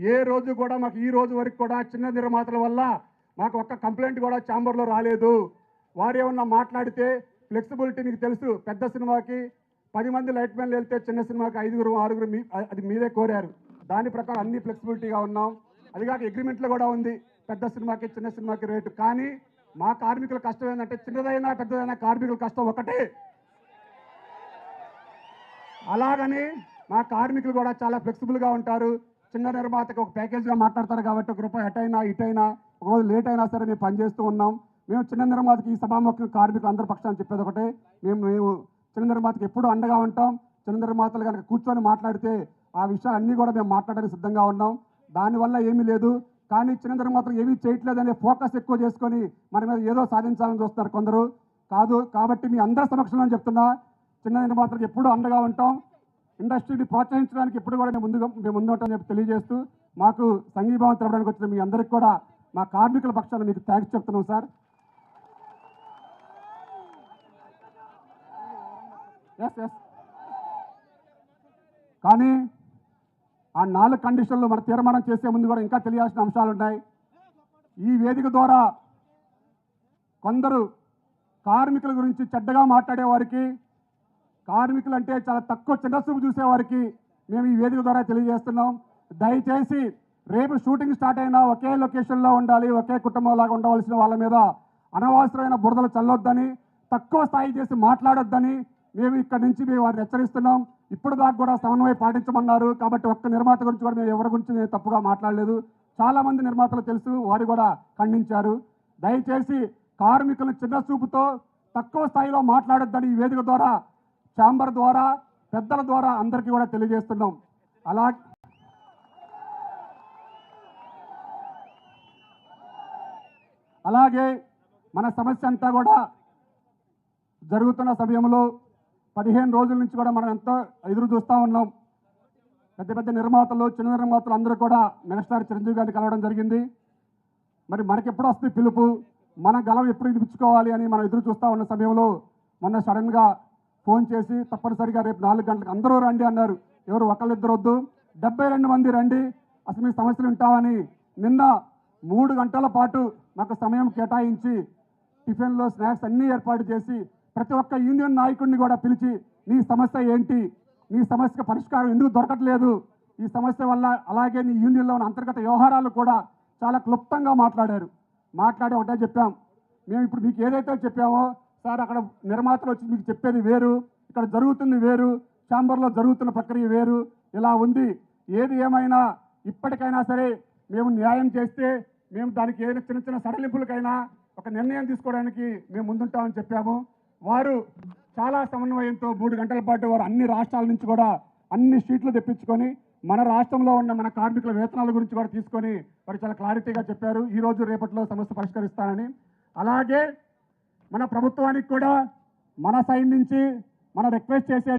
ఏ రోజు కూడా మాకు ఈ రోజు వరకు కూడా చిన్న నిర్మాతల వల్ల మాకు ఒక్క కంప్లైంట్ కూడా ఛాంబర్లో రాలేదు. వారు ఏమన్నా మాట్లాడితే ఫ్లెక్సిబిలిటీ మీకు తెలుసు పెద్ద సినిమాకి పది మంది లైట్ మెన్లు వెళ్తే చిన్న సినిమాకి ఐదుగురు ఆరుగురు మీ అది మీరే కోరారు. దాని ప్రకారం అన్ని ఫ్లెక్సిబిలిటీగా ఉన్నాం. అది కాక అగ్రిమెంట్లో కూడా ఉంది పెద్ద సినిమాకి చిన్న సినిమాకి రేటు కానీ మా కార్మికుల కష్టం ఏంటంటే చిన్నదైనా పెద్దదైనా కార్మికుల కష్టం ఒకటే. అలాగని మా కార్మికులు కూడా చాలా ఫ్లెక్సిబుల్గా ఉంటారు. చిన్న నిర్మాతకు ఒక ప్యాకేజ్గా మాట్లాడతారు కాబట్టి ఒక రూపాయి అటైనా ఇటైనా ఒక రోజు లేట్ అయినా సరే మేము పనిచేస్తూ ఉన్నాం. మేము చిన్న నిర్మాతకి ఈ సభాముఖం కార్మికులు అందరి పక్షాన్ని చెప్పేది ఒకటే. మేము మేము చిన్న నిర్మాతకి ఎప్పుడూ అండగా ఉంటాం. చిన్న నిర్మాతలు కనుక కూర్చొని మాట్లాడితే ఆ విషయాలన్నీ కూడా మేము మాట్లాడడానికి సిద్ధంగా ఉన్నాం. దానివల్ల ఏమీ లేదు. కానీ చిన్న నిర్మాతలు ఏమీ చేయట్లేదనే ఫోకస్ ఎక్కువ చేసుకొని మన మీద ఏదో సాధించాలని చూస్తారు కొందరు. కాదు కాబట్టి మీ అందరి సమక్షంలో చెప్తున్నా చిన్న నిర్మాతలకు ఎప్పుడూ అండగా ఉంటాం. ఇండస్ట్రీని ప్రోత్సహించడానికి ఎప్పుడు కూడా మేము ముందుగా మేము ముందుంటామని చెప్పి తెలియజేస్తూ మాకు సంఘీభావం తెలపడానికి వచ్చిన మీ అందరికి కూడా మా కార్మికుల పక్షాన మీకు థ్యాంక్స్ చెప్తున్నాం సార్. ఎస్ ఎస్ కానీ ఆ నాలుగు కండిషన్లు మన తీర్మానం చేసే ముందు కూడా ఇంకా తెలియాల్సిన అంశాలు ఉన్నాయి. ఈ వేదిక ద్వారా కొందరు కార్మికుల గురించి చెడ్డగా మాట్లాడే వారికి కార్మికులు అంటే చాలా తక్కువ చిన్నసూపు చూసేవారికి మేము ఈ వేదిక ద్వారా తెలియజేస్తున్నాం. దయచేసి రేపు షూటింగ్ స్టార్ట్ అయినా ఒకే లొకేషన్లో ఉండాలి ఒకే కుటుంబంలాగా ఉండవలసిన వాళ్ళ మీద అనవసరమైన బురదలు చల్లొద్దని తక్కువ స్థాయి చేసి మాట్లాడొద్దని మేము ఇక్కడి నుంచి మేము వారిని హెచ్చరిస్తున్నాం. ఇప్పుడు దాకా కూడా సమన్వయం పాటించమన్నారు. కాబట్టి ఒక్క నిర్మాత గురించి కూడా మేము ఎవరి గురించి మేము తప్పుగా మాట్లాడలేదు. చాలామంది నిర్మాతలు తెలుసు వారు కూడా ఖండించారు. దయచేసి కార్మికులు చిన్న చూపుతో తక్కువ స్థాయిలో మాట్లాడొద్దని ఈ వేదిక ద్వారా ఛాంబర్ ద్వారా పెద్దల ద్వారా అందరికీ కూడా తెలియజేస్తున్నాం. అలా అలాగే మన సమస్య అంతా కూడా జరుగుతున్న సమయంలో పదిహేను రోజుల నుంచి కూడా మనం ఎంతో ఎదురు చూస్తూ ఉన్నాం. పెద్ద పెద్ద నిర్మాతలు చిన్న నిర్మాతలు అందరూ కూడా మెగాస్టార్ చిరంజీవి గారిని కలవడం జరిగింది. మరి మనకి ఎప్పుడు వస్తుంది పిలుపు? మన గలం ఎప్పుడు వినిపించుకోవాలి అని మనం ఎదురు చూస్తూ ఉన్న సమయంలో మొన్న సడన్గా ఫోన్ చేసి తప్పనిసరిగా రేపు నాలుగు గంటలకు అందరూ రండి అన్నారు. ఎవరు ఒకళ్ళిద్దరు వద్దు. డెబ్బై రెండు మంది రండి. అసలు మీ సమస్యలు ఉంటామని నిన్న మూడు గంటల పాటు మాకు సమయం కేటాయించి టిఫిన్లో స్నాక్స్ అన్నీ ఏర్పాటు చేసి ప్రతి ఒక్క యూనియన్ నాయకుడిని కూడా పిలిచి నీ సమస్య ఏంటి? నీ సమస్యకు పరిష్కారం ఎందుకు దొరకట్లేదు? ఈ సమస్య వల్ల అలాగే నీ యూనియన్లో ఉన్న అంతర్గత వ్యవహారాలు కూడా చాలా క్లుప్తంగా మాట్లాడారు. మాట్లాడి ఒకటే చెప్పాం. మేము ఇప్పుడు మీకు ఏదైతే చెప్పామో సార్ అక్కడ నిర్మాతలు వచ్చి మీకు చెప్పేది వేరు ఇక్కడ జరుగుతుంది వేరు ఛాంబర్లో జరుగుతున్న ప్రక్రియ వేరు ఇలా ఉంది. ఏది ఏమైనా ఇప్పటికైనా సరే మేము న్యాయం చేస్తే మేము దానికి ఏదైనా చిన్న చిన్న సడలింపులకైనా ఒక నిర్ణయం తీసుకోవడానికి మేము ముందుంటామని చెప్పాము. వారు చాలా సమన్వయంతో మూడు గంటల పాటు వారు అన్ని రాష్ట్రాల నుంచి కూడా అన్ని షీట్లు తెప్పించుకొని మన రాష్ట్రంలో ఉన్న మన కార్మికుల వేతనాల గురించి కూడా తీసుకొని వారు చాలా క్లారిటీగా చెప్పారు. ఈరోజు రేపట్లో సమస్య పరిష్కరిస్తానని. అలాగే మన ప్రభుత్వానికి కూడా మన సైడ్ నుంచి మనం రిక్వెస్ట్ చేసే